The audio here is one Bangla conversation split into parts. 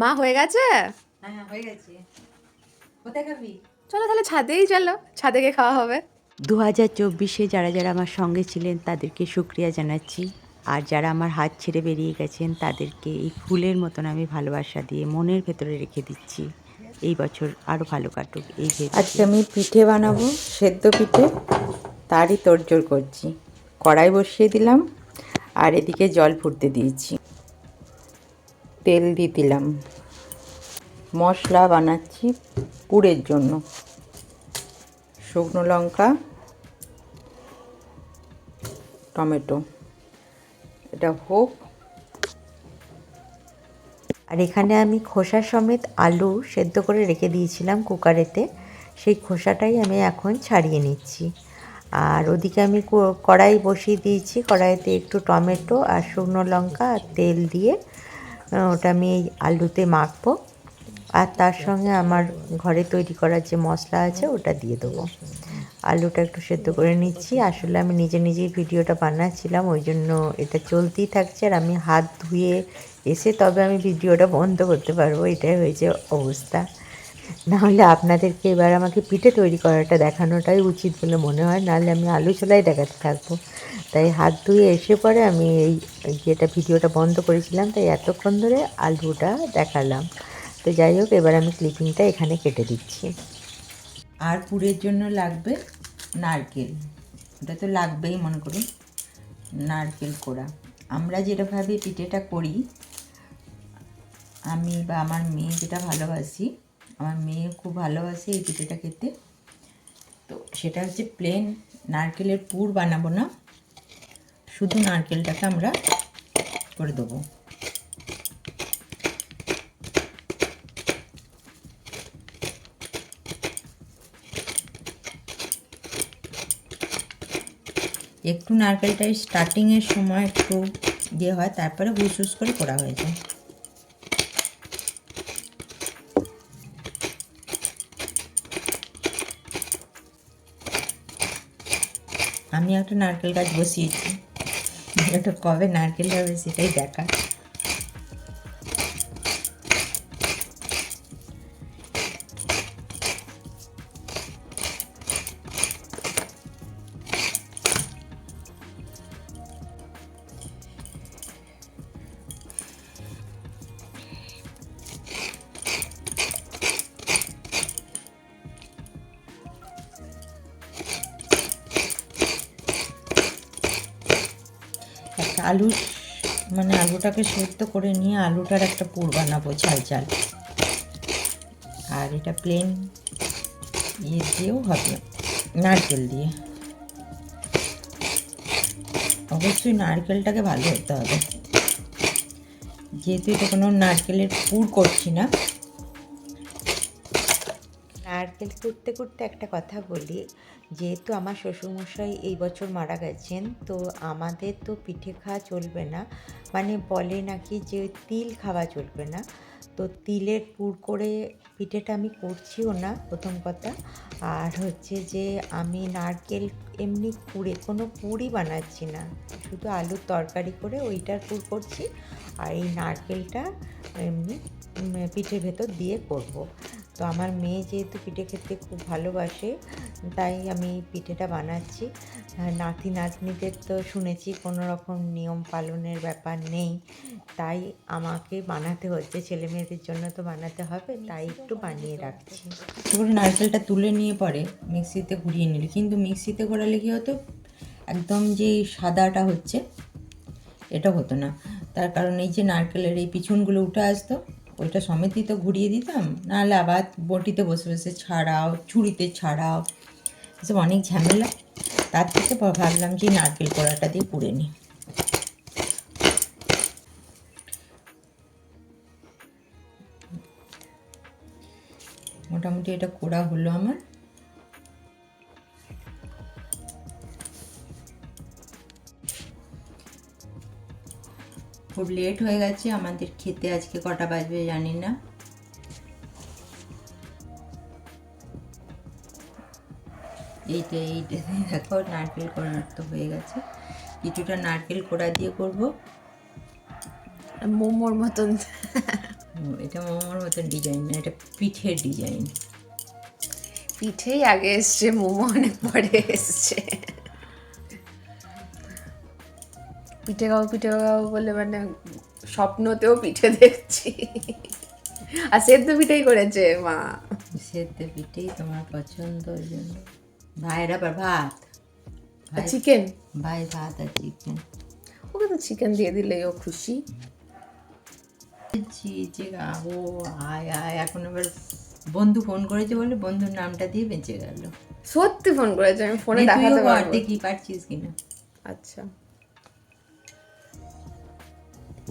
মা হয়ে গেছে? হ্যাঁ হয়ে গেছে। কোথায় খাবি? চলো তাহলে ছাদেই চলো ছাদে গিয়ে খাওয়া হবে। দু হাজার চব্বিশে যারা যারা আমার সঙ্গে ছিলেন তাদেরকে সুক্রিয়া জানাচ্ছি। আর যারা আমার হাত ছেড়ে বেরিয়ে গেছেন তাদেরকে এই ফুলের মতন আমি ভালোবাসা দিয়ে মনের ভেতরে রেখে দিচ্ছি। এই বছর আরও ভালো কাটুক এই আজকে আমি পিঠে বানাবো সেদ্ধ পিঠে। তারই তোড়জোড় করছি। কড়াই বসিয়ে দিলাম আর এদিকে জল ফুটতে দিয়েছি। তেল দিয়ে দিলাম। মশলা বানাচ্ছি পুরের জন্য। শুকনো লঙ্কা, টমেটো। এটা হোক। আর এখানে আমি খোসা সমেত আলু সেদ্ধ করে রেখে দিয়েছিলাম কুকারেতে। সেই খোসাটাই আমি এখন ছাড়িয়ে নিচ্ছি। আর ওদিকে আমি কড়াই বসিয়ে দিয়েছি। কড়াইতে একটু টমেটো আর শুকনো লঙ্কা আর তেল দিয়ে ওটা আমি এই আলুতে মাখবো। আর তার সঙ্গে আমার ঘরে তৈরি করার যে মশলা আছে, ওটা দিয়ে দেবো। আলুটা একটু সেদ্ধ করে নিচ্ছি। আসলে আমি নিজে নিজেই ভিডিওটা বানাচ্ছিলাম, ওই জন্য এটা চলতেই থাকছে। আর আমি হাত ধুয়ে এসে তবে আমি ভিডিওটা বন্ধ করতে পারব, এটাই হয়েছে অবস্থা। নাহলে আপনাদেরকে এবার আমাকে পিঠে তৈরি করাটা দেখানোটাই উচিত বলে মনে হয়, নাহলে আমি আলু ছোলাই দেখাতে থাকব। তাই হাত ধুয়ে এসে পরে আমি এই যেটা ভিডিওটা বন্ধ করেছিলাম, তাই এতক্ষণ ধরে আলুটা দেখালাম। তো যাই হোক, এবার আমি ক্লিপিংটা এখানে কেটে দিচ্ছি। আর পুরের জন্য লাগবে নারকেল। ওটা তো লাগবেই, মনে করুন, নারকেল কোড়া। আমরা যেটাভাবে পিঠেটা করি। আমি বা আমার মেয়ে যেটা ভালোবাসি, আমার মেয়ে খুব ভালোবাসে এই পিঠেটা খেতে। তো সেটা হচ্ছে প্লেন নারকেলের পুর বানাবো না। শুধু নারকেলটাকে আমরা করে দেবো। একটু নারকেলটা স্টার্টিংয়ের সময় একটু ইয়ে হয়, তারপরে হুস হুস করে করা হয়ে যায়। আমি একটা নারকেল গাছ বসিয়েছি। এটা কবে নারকেল হবে সেটাই দেখা আলু মানে আলুটাকে সেদ্ধ করে নিয়ে আলুটার একটা পুর বানাবো ঝাল ঝাল। আর এটা প্লেন ইয়ে দিয়েও হবে, নারকেল দিয়ে। অবশ্যই নারকেলটাকে ভালো হতে হবে। যেহেতু এটা কোনো নারকেলের পুর করছি না। নারকেল করতে করতে একটা কথা বলি যেহেতু আমার শ্বশুরমশাই এই বছর মারা গেছেন, তো আমাদের তো পিঠে খাওয়া চলবে না। মানে বলে নাকি যে তিল খাওয়া চলবে না। তো তিলের পুর করে পিঠেটা আমি করছিও না প্রথম কথা। আর হচ্ছে যে আমি নারকেল এমনি কুড়ে কোনো পুরই বানাচ্ছি না। শুধু আলুর তরকারি করে ওইটার পুর করছি। আর এই নারকেলটা এমনি পিঠের ভেতর দিয়ে করব। তো আমার মেয়ে যেহেতু পিঠে খেতে খুব ভালোবাসে, তাই আমি পিঠেটা বানাচ্ছি। নাতি নাতনিদের তো শুনেছি কোনো রকম নিয়ম পালনের ব্যাপার নেই, তাই আমাকে বানাতে হচ্ছে, ছেলে মেয়েদের জন্য তো বানাতে হবে, তাই একটু বানিয়ে রাখছি। পুরো নারকেলটা তুলে নিয়ে পরে মিক্সিতে ঘুরিয়ে নিলি, কিন্তু মিক্সিতে ঘোরালে কি হতো? একদম যে সাদাটা হচ্ছে, এটা হতো না। তার কারণ এই যে নারকেলের এই পিছনগুলো উঠে আসতো ওইটা সমেতই তো ঘুরিয়ে দিতাম। নাহলে আবার বটিতে বসে বসে ছাড়াও ছুরিতে ছাড়াও, এসব অনেক ঝামেলা। তার থেকে ভাবলাম যে নারকেল কড়াটা দিয়ে পুড়ে নিই। মোটামুটি এটা কোড়া হলো আমার। খুব লেট হয়ে গেছে আমাদের খেতে আজকে কটা বাজবে জানি না। এইটা এইটা দেখো নারকেল কোড়া তো হয়ে গেছে। কিছুটা নারকেল কোড়া দিয়ে করব। মোমোর মতন। এটা মোমোর মতন ডিজাইন না এটা পিঠের ডিজাইন পিঠেই আগে এসছে মোমো অনেক পরে এসছে। পিঠে খাব পিঠে খাব বলে মানে স্বপ্নতেও পিঠে দেখছি। আর সেদ্ধ পিঠেই করেছে মা। সেদ্ধ পিঠেই তোমার পছন্দ ওই জন্য। ভাইয়ের আবার ভাত? চিকেন ভাই ভাত আর চিকেন ওকে তো চিকেন দিয়ে দিলেই ও খুশি। যে ও আয় আয়। এখন এবার বন্ধু ফোন করেছে বলে বন্ধুর নামটা দিয়ে বেঁচে গেল। সত্যি ফোন করেছে আমি ফোনে দেখাতে কর, পারব। দেখি পারছিস কিনা? আচ্ছা।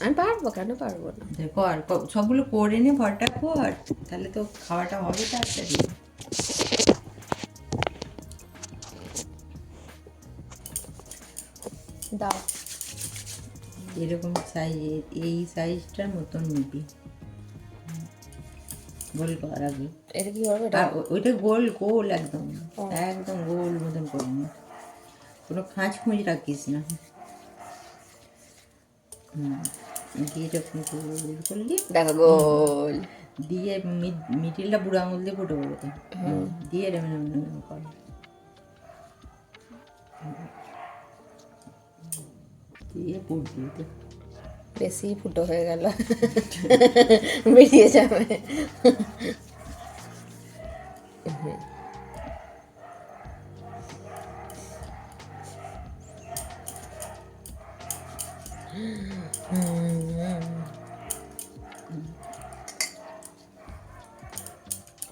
আমি পারব কেন পারব না? দেখ, ক- সবগুলো করে নে ভরটা কর। তাহলে তো খাওয়াটা হবে তাড়াতাড়ি। দাও। এরকম সাইজ এই সাইজটার মতন নিবি। গোল কর আগে। এটা কি আর ও- ওইটা গোল গোল একদম। একদম গোল মতন করে নে। কোনো খাঁজ খুঁজ রাখিস না। হুম। দিয়ে যখন গোল করলি দেখো গোল। দিয়ে মিড- মিডিলটা বুড়ো আঙুল দিয়ে ফুটো করে তো দিয়ে রেমে রেমে রেমে কর। দিয়ে পুর দিয়ে বেশি ফুটো হয়ে গেল। বেরিয়ে যাবে।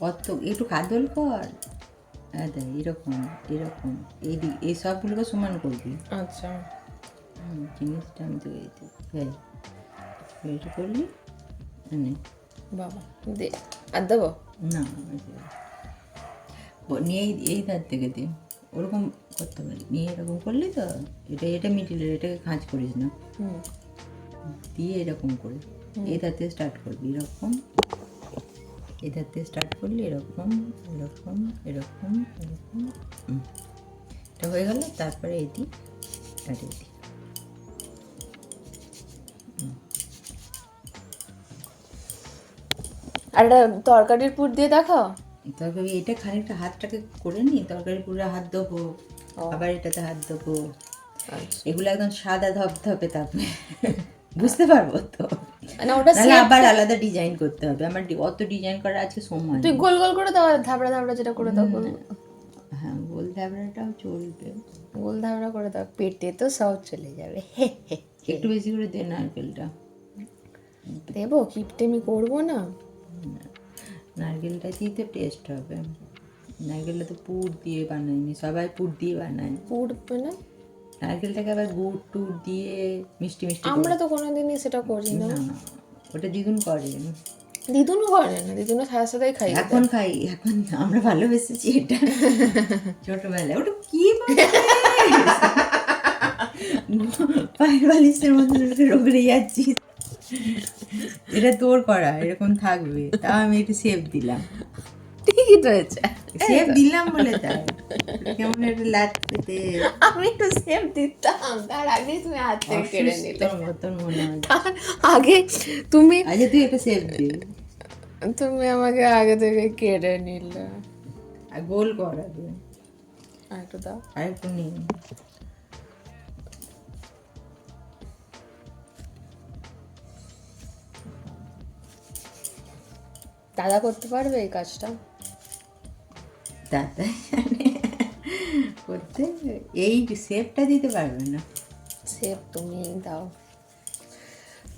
কত একটু কাদল কর। হ্যাঁ দেখ এরকম এরকম এই এই সবগুলোকে সমান করবি। আচ্ছা। জিনিসটা আমি তো এই এটা করলি মানে বাবা দে আর দেবো? না। নিয়ে এই- ধার থেকে দে। ওরকম করতে পারি। নিয়ে এরকম করলি তো এটা এটা মিডিলের এটাকে খাঁজ করিস না। হুম। দিয়ে এরকম করে এই ধার থেকে স্টার্ট করবি এরকম। এই ধার থেকে স্টার্ট করলি এরকম এরকম এরকম এরকম। এটা হয়ে গেল তারপরে এটি আর এটি আর তরকারির পুর দিয়ে দেখাও? তরকারি এটা খানিকটা হাতটাকে করে নি তরকারি পুরো হাত দেবো আবার এটাতে হাত দেবো আচ্ছা। এগুলো একদম সাদা ধপধপে তাপে বুঝতে পারব তো? না ওটা আবার আলাদা ডিজাইন করতে হবে। আমার অত ডিজাইন করার আজকে সময় তুই গোল গোল করে দাও ধাবড়া ধাবড়া যেটা করে দাও হ্যাঁ গোল ধাবড়াটাও চলবে। গোল ধাবড়া করে দাও পেটে তো সব চলে যাবে। একটু বেশি করে দে নারকেলটা। দেবো কিপটেমি করব না। নারকেলটা দিয়ে তো টেস্ট হবে। নারকেলটা তো পুর দিয়ে বানায়নি সবাই পুর দিয়ে বানায়। পুর মানে? নারকেলটাকে আবার গুড় টুর দিয়ে মিষ্টি মিষ্টি আমরা তো কোনোদিনই সেটা করি না ওটা দ্বিগুণ করে। দিদুনও করে না দিদুনও সাথে সাথেই খাই। এখন খাই এখন আমরা ভালোবেসেছি এটা। ছোটবেলায়। ওটা কি পায়ের বালিশের মতন রগড়ে যাচ্ছি এটা তোর করা এরকম থাকবে। তাও আমি একটু সেভ দিলাম। ঠিকই তো সেভ দিলাম বলে তাই কেমন একটা লাট পেতে আমি একটু সেম দিতাম তার আগে তুমি হাত থেকে কেড়ে নিলে তোর মনে হয় আগে তুমি আচ্ছা তুই একটা সেভ দে তুমি আমাকে আগে থেকে কেড়ে নিলে আর গোল কর আগে আর একটু দাও আর একটু নিয়ে। দাদা করতে পারবে এই কাজটা দাদা জানে করতে এই শেপটা দিতে পারবে না। সেভ তুমি দাও।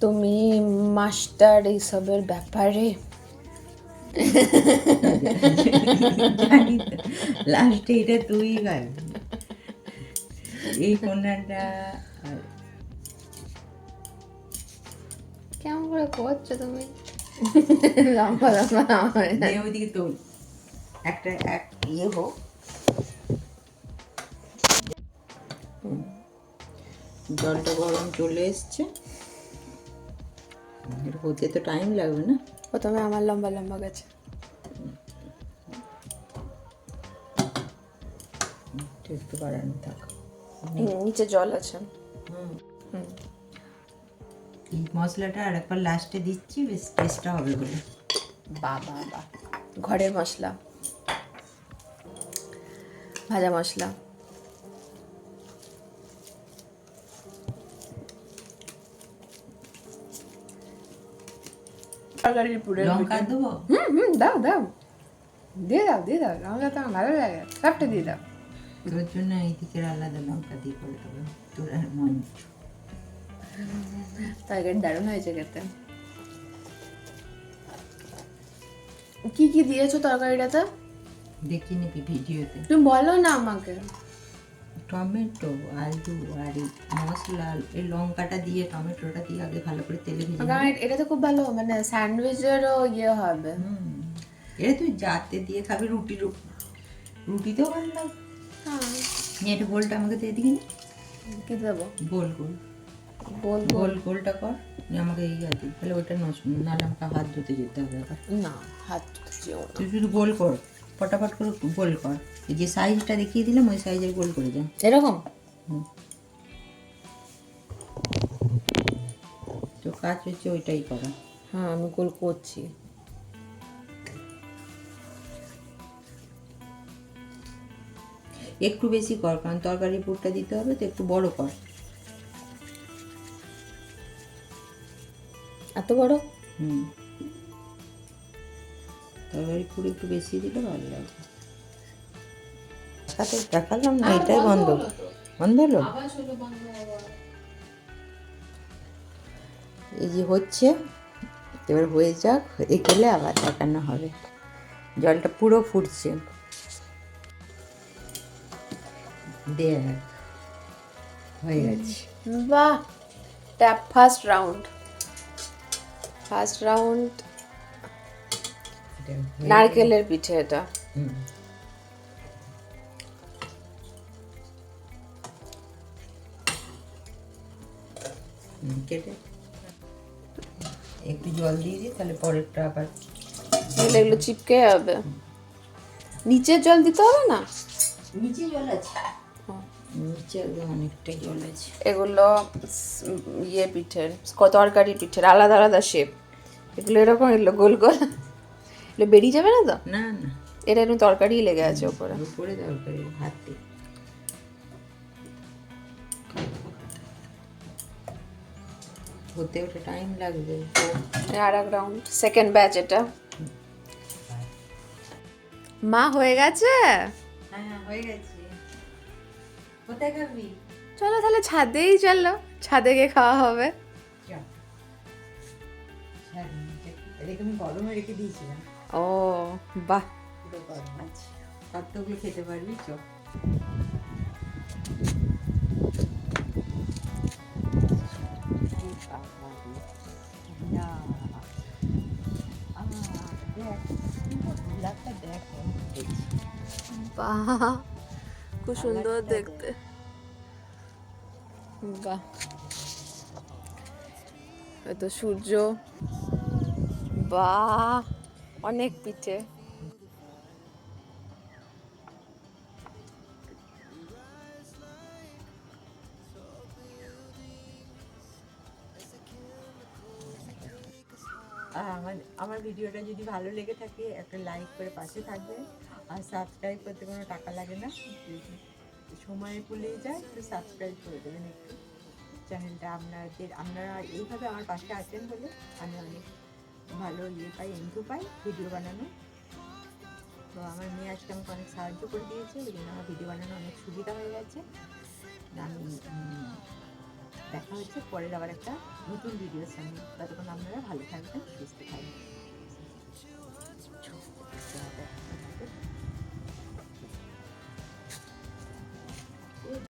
তুমি মাস্টার এইসবের ব্যাপারে। লাস্টে এটা তুই পারবি এই আর কেমন করে করছ তুমি? লম্বা লম্বা ওইদিকে তোল। একটা এক ইয়ে হোক জলটা গরম চলে এসছে। হতে তো টাইম লাগবে না। প্রথমে আমার লম্বা লম্বা গেছে। একটু বাড়ানো থাক। নিচে জল আছে। হুম। হুম। এই মশলাটা আর একবার লাস্টে দিচ্ছি বেশ টেস্টটা হবে বলে। বা বা বা ঘরের মশলা। ভাজা মশলা। লঙ্কা দেবো? হুম হুম দাও দাও। দিয়ে দাও দিয়ে দাও লঙ্কা তো আমার ভালো লাগে। সবটা দিয়ে দাও। তোর জন্য এই দিকের আলাদা লঙ্কা দিয়ে করে দেবো। তোর আর তরকারি দারুণ হয়েছে খেতে। কি কি দিয়েছ তরকারিটাতে? দেখি নিবি ভিডিওতে। তুমি বলো না আমাকে। টমেটো আলু আর এই মশলা এই লঙ্কাটা দিয়ে টমেটোটা দিয়ে আগে ভালো করে তেলে ভেজে। এটা তো খুব ভালো মানে স্যান্ডউইচেরও ইয়ে হবে। হুম। এটা তুই যাতে দিয়ে খাবি রুটি রুটিতেও ভালো লাগবে হ্যাঁ। নিয়ে একটু গোলটা আমাকে দিয়ে দিবি না? কি দেবো। গোল গোল। বল গোল। গোলটা কর। আমাকে এই আর তাহলে ওটা নাহলে আমাকে হাত ধুতে যেতে হবে আবার। না হাত যেও তুই শুধু গোল কর। ফটাফট করে গোল কর। এই যে সাইজটা দেখিয়ে দিলাম ওই সাইজের গোল করে যা এরকম। তো কাজ হচ্ছে ওইটাই করা। হ্যাঁ আমি গোল করছি। একটু বেশি কর কারণ তরকারি পুরটা দিতে হবে তো একটু বড় কর। এত বড়? হুম। তরকারি পুরো একটু বেশি দিলে ভালো লাগবে সাথে দেখালাম না এটাই বন্ধ বন্ধ। হলো এই যে হচ্ছে এবার হয়ে যাক হয়ে গেলে আবার দেখানো হবে। জলটা পুরো ফুটছে। দেখ হয়ে গেছে। বাহ tap first round first round নারকেলের পিঠে এটা। কেটে। একটু জল দিয়ে দিই তাহলে পরেরটা আবার এগুলো চিপকে যাবে। নিচের জল দিতে হবে না? নিচে জল আছে। নিচে একদম অনেকটাই জল আছে। এগুলো ইয়ে পিঠের তরকারি পিঠের আলাদা আলাদা শেপ এগুলো এরকম এগুলো গোল গোল। বেরিয়ে যাবে না তো? না না। এটা এরকম তরকারি লেগে আছে ওপরে। উপরে দরকারি হাতে। হতে ওটা টাইম লাগবে। আর এক রাউন্ড সেকেন্ড ব্যাচ এটা। মা হয়ে গেছে? হ্যাঁ হয়ে গেছে। কোথায় খাবি? চলো তাহলে ছাদেই চলো ছাদে গিয়ে খাওয়া হবে। গরমে রেখে দিয়েছিলাম। ও বাহ। কতগুলো খেতে পারবি চ। বাহ খুব সুন্দর দেখতে। বাহ। এই তো সূর্য। বাহ। অনেক পিঠে। আর আমার আমার ভিডিওটা যদি ভালো লেগে থাকে, একটা লাইক করে পাশে থাকবে। আর সাবস্ক্রাইব করতে কোনো টাকা লাগে না। সময় পড়লেই যায়, তো সাবস্ক্রাইব করে দেবেন একটু। চ্যানেলটা আপনাদের, আপনারা এইভাবে আমার পাশে আছেন বলে আমি অনেক ভালো ইয়ে পাই ইনকু পাই ভিডিও বানানো। তো আমার মেয়ে আজকে আমাকে অনেক সাহায্য করে দিয়েছে ওই জন্য আমার ভিডিও বানানো অনেক সুবিধা হয়ে গেছে। আমি দেখা হচ্ছে পরের আবার একটা নতুন ভিডিওর সঙ্গে ততক্ষণ আপনারা ভালো থাকবেন, সুস্থ থাকবেন।